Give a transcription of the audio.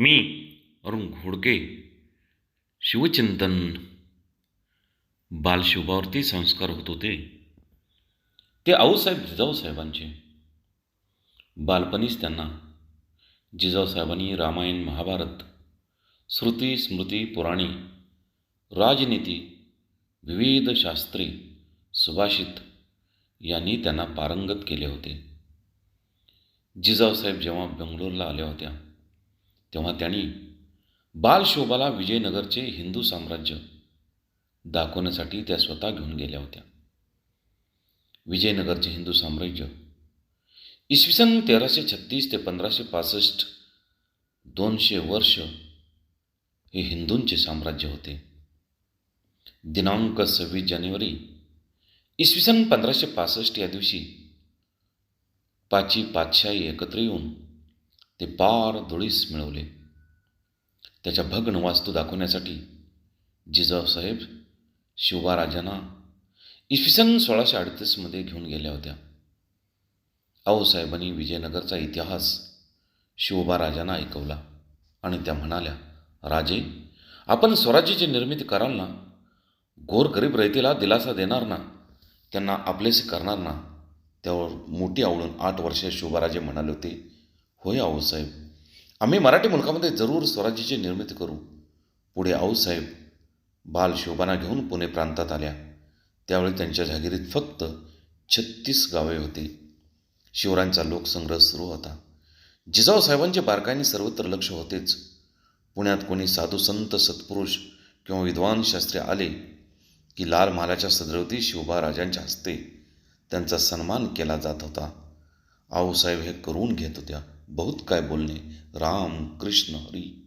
मी अरुण घोडके शिवचिंतन. बालशिवबावरती संस्कार होत होते. ते आऊसाहेब जिजाऊसाहेबांचे बालपणीच त्यांना. जिजाऊसाहेबांनी रामायण महाभारत श्रुती स्मृती पुराणे राजनीती विविध शास्त्रे सुभाषित यांनी त्यांना पारंगत केले होते. जिजाऊसाहेब जेव्हा बेंगलोरला आल्या होत्या तेव्हा त्यांनी बालशोभाला विजयनगरचे हिंदू साम्राज्य दाखवण्यासाठी त्या स्वतः घेऊन गेल्या होत्या. विजयनगरचे हिंदू साम्राज्य इसवी सन तेराशे छत्तीस ते पंधराशे पासष्ट दोनशे वर्ष हे हिंदूंचे साम्राज्य होते. दिनांक सव्वीस जानेवारी इसवी सन पंधराशे पासष्ट या दिवशी पाची पातशाही एकत्र येऊन ते पार धुळीस मिळवले. त्याच्या भग्न वास्तू दाखवण्यासाठी जिजाऊसाहेब शिवबाराजांना इसवी सन सोळाशे अडतीसमध्ये घेऊन गेल्या होत्या. आऊसाहेबांनी विजयनगरचा इतिहास शिवबाराजांना ऐकवला आणि त्या म्हणाल्या राजे आपण स्वराज्याची निर्मिती कराल ना गोरगरीब रयतेला दिलासा देणार ना त्यांना आपलेसे करणार ना त्यावर मोठी आवडून आठ वर्षे शिवबाराजे म्हणाले होते. होय आऊसाहेब आम्ही मराठी मुलकामध्ये जरूर स्वराज्याची निर्मिती करू. पुढे आऊसाहेब बाल शोभाना घेऊन पुणे प्रांतात आल्या. त्यावेळी त्यांच्या जागिरीत फक्त छत्तीस गावे होती. शिवरायांचा लोकसंग्रह सुरू होता. जिजाऊसाहेबांचे बारकाईने सर्वत्र लक्ष होतेच. पुण्यात कोणी साधू संत सत्पुरुष किंवा विद्वान शास्त्री आले की लाल महालाच्या सदरवती शिवबा राजांच्या हस्ते त्यांचा सन्मान केला जात होता. आऊसाहेब हे करून घेत होत्या. बहुत काय बोलणे. राम कृष्ण हरी.